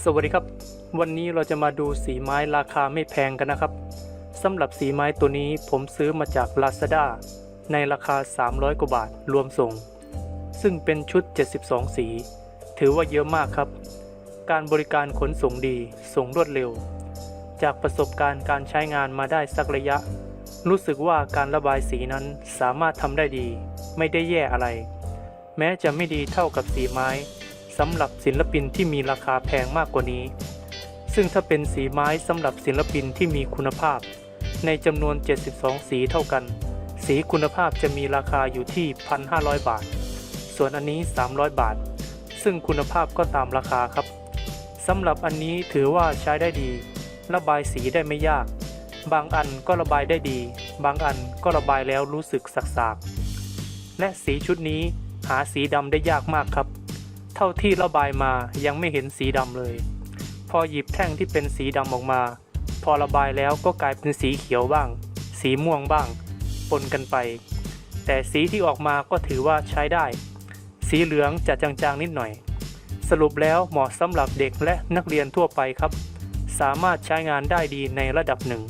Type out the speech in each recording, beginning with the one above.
สวัสดีครับ วันนี้เราจะมาดูสีไม้ราคาไม่แพงกันนะครับสำหรับสีไม้ตัวนี้ผมซื้อมาจาก Lazada ในราคา 300 กว่าบาทรวมส่ง ซึ่งเป็นชุด 72 สี ถือว่าเยอะมากครับ การบริการขนส่งดีส่งรวดเร็ว จากประสบการณ์การใช้งานมาได้สักระยะ รู้สึกว่าการระบายสีนั้นสามารถทำได้ดี ไม่ได้แย่อะไร แม้จะไม่ดีเท่ากับสีไม้ สำหรับศิลปินที่มีราคาแพงมากกว่านี้ ซึ่งถ้าเป็นสีไม้สำหรับศิลปินที่มีคุณภาพ ในจำนวน 72 สีเท่ากัน สีคุณภาพจะมีราคาอยู่ที่ 1,500 บาท ส่วนอันนี้ 300 บาท ซึ่งคุณภาพก็ตามราคาครับสำหรับอันนี้ถือว่าใช้ได้ดี ระบายสีได้ไม่ยาก บางอันก็ระบายได้ดี บางอันก็ระบายแล้วรู้สึกสักๆและสีชุดนี้หาสีดำได้ยากมากครับ เท่าที่ระบายมายังไม่เห็นสีดำเลย พอหยิบแท่งที่เป็นสีดำออกมา พอระบายแล้วก็กลายเป็นสีเขียวบ้าง สีม่วงบ้าง ปนกันไป แต่สีที่ออกมาก็ถือว่าใช้ได้ สีเหลืองจะจางๆนิดหน่อย สรุปแล้วเหมาะสำหรับเด็กและนักเรียนทั่วไปครับ สามารถใช้งานได้ดีในระดับหนึ่ง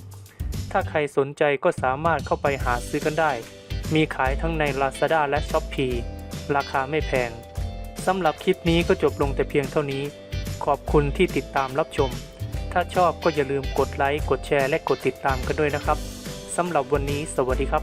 ถ้าใครสนใจก็สามารถเข้าไปหาซื้อกันได้ มีขายทั้งใน Lazada และ Shopee ราคาไม่แพง สำหรับคลิปนี้ก็จบลงแต่เพียงเท่านี้ ขอบคุณที่ติดตามรับชม ถ้าชอบก็อย่าลืมกดไลค์ กดแชร์ และกดติดตามกันด้วยนะครับ สำหรับวันนี้สวัสดีครับ